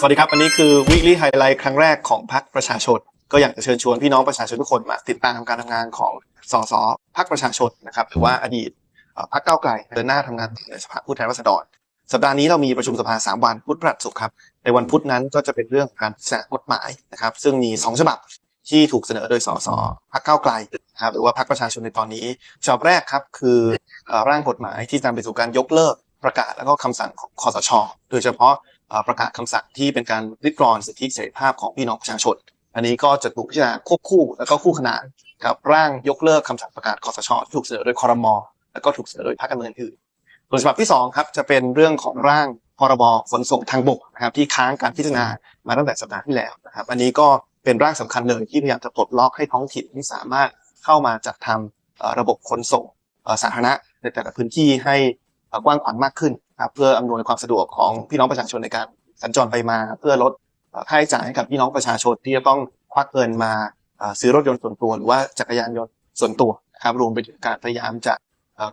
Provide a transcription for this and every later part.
สวัสดีครับอันนี้คือ weekly highlight ครั้งแรกของพรรคประชาชน ก็อยากจะเชิญชวนพี่น้องประชาชนทุกคนมาติดตามการทำงานของสสพรรคประชาชนนะครับหรือว่าอดีตพรรคก้าวไกลเดินหน้าทำงานในสภาผู้แทนราษฎร สัปดาห์นี้เรามีประชุมสภา 3 วันพุธพฤหัสศุกร์ครับในวันพุธนั้นก็จะเป็นเรื่องการพิจารณากฎหมายนะครับ ซึ่งมี 2 ฉบับที่ถูกเสนอโดยสสพรรคก้าวไกลนะครับหรือว่าพรรคประชาชนในตอนนี้ฉบับแรกครับคือร่างกฎหมายที่นำไปสู่การยกเลิกประกาศแล้วก็คำสั่งของคอสช โดยเฉพาะ ประกาศคำสั่งที่เป็นการริดรอนสิทธิเสรีภาพของพี่น้องประชาชน อันนี้ก็จะถูกพิจารณาควบคู่แล้วก็คู่ขนานกับร่างยกเลิกคำสั่งประกาศคอสชที่ถูกเสนอโดยคอรมอแล้วก็ถูกเสนอโดยพรรคการเมืองอื่นส่วนฉบับที่สองครับจะเป็นเรื่องของร่างพรบขนส่งทางบกนะครับที่ค้างการพิจารณามาตั้งแต่สัปดาห์ที่แล้วนะครับ อันนี้ก็เป็นร่างสำคัญเลยที่พยายามจะปลดล็อกให้ท้องถิ่นที่สามารถเข้ามาจัดทำเอ่อระบบขนส่งสาธารณะในแต่ละพื้นที่ให้กว้างขวางมากขึ้น นะครับเพื่ออำนวยความสะดวกของพี่น้องประชาชนในการสัญจรไปมาเพื่อลดค่าใช้จ่ายให้กับพี่น้องประชาชนที่จะต้องควักเงินมาซื้อรถยนต์ส่วนตัวหรือว่าจักรยานยนต์ส่วนตัวนะครับรวมไปถึงการพยายามจะ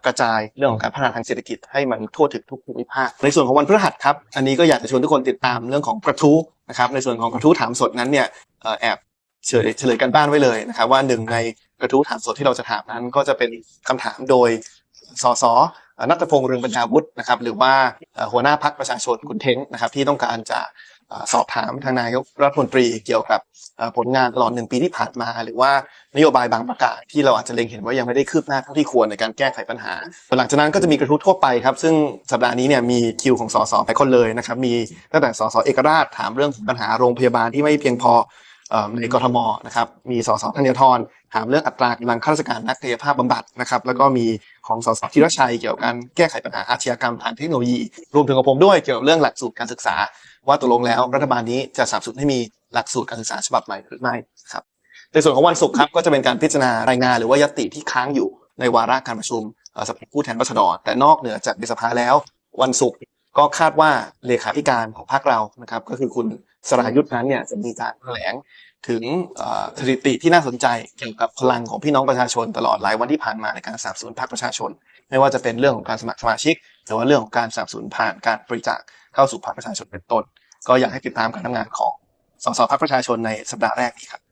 กระจายเรื่องของการพัฒนาทางเศรษฐกิจให้มันทั่วถึงทุกภูมิภาค ในส่วนของวันพฤหัสครับอันนี้ก็อยากจะชวนทุกคนติดตามเรื่องของกระทู้นะครับในส่วนของกระทู้ถามสดนั้นเนี่ยแอบเฉลยเฉลยกันบ้านไว้เลยนะครับว่าหนึ่งในกระทู้ถามสดที่เราจะถามนั้นก็จะเป็นคำถามโดยสสเอ่อ นัทพงษ์เรืองบรรณาวุฒินะครับหรือว่าหัวหน้าพักประชาชนคุณเท้งนะครับที่ต้องการจะสอบถามทางนายกรัฐมนตรีเกี่ยวกับผลงานตลอดหนึ่งปีที่ผ่านมา หรือว่านโยบายบางประการที่เราอาจจะเล็งเห็นว่ายังไม่ได้คืบหน้าเท่าที่ควรในการแก้ไขปัญหา หลังจากนั้นก็จะมีกระทู้ทั่วไปครับ ซึ่งสัปดาห์นี้เนี่ยมีคิวของสสไปคนเลยนะครับมีตั้งแต่สสเอกราชถามเรื่องปัญหาโรงพยาบาลที่ไม่เพียงพอ ในกรทมนะครับมีสสธัญทรถามเรื่องอัตรากำลังข้าราชการนักกายภาพบำบัดนะครับแล้วก็มีของสสธีรชัยเกี่ยวกับการแก้ไขปัญหาอาชญากรรมทางเทคโนโลยี รวมถึงของผมด้วยเกี่ยวกับเรื่องหลักสูตรการศึกษา ว่าตกลงแล้วรัฐบาลนี้จะสนับสนุนให้มีหลักสูตรการศึกษาฉบับใหม่หรือไม่ครับในส่วนของวันศุกร์ครับก็จะเป็นการพิจารณารายงานหรือว่ายติที่ค้างอยู่ในวาระการประชุมสภาผู้แทนราษฎรแต่นอกเหนือจากในสภาแล้ววันศุกร์ ก็คาดว่าเลขาธิการของพรรคเรานะครับ ก็คือคุณสรายุทธ์นั้นเนี่ยจะมีการแถลงถึงสถิติที่น่าสนใจเกี่ยวกับพลังของพี่น้องประชาชนตลอดหลายวันที่ผ่านมาในการสนับสนุนพรรคประชาชน ไม่ว่าจะเป็นเรื่องของการสมัครสมาชิก หรือว่าเรื่องของการสนับสนุนผ่านการบริจาคเข้าสู่พรรคประชาชนเป็นต้น ก็อยากให้ติดตามการทำงานของสสพรรคประชาชนในสัปดาห์แรกนี้ครับ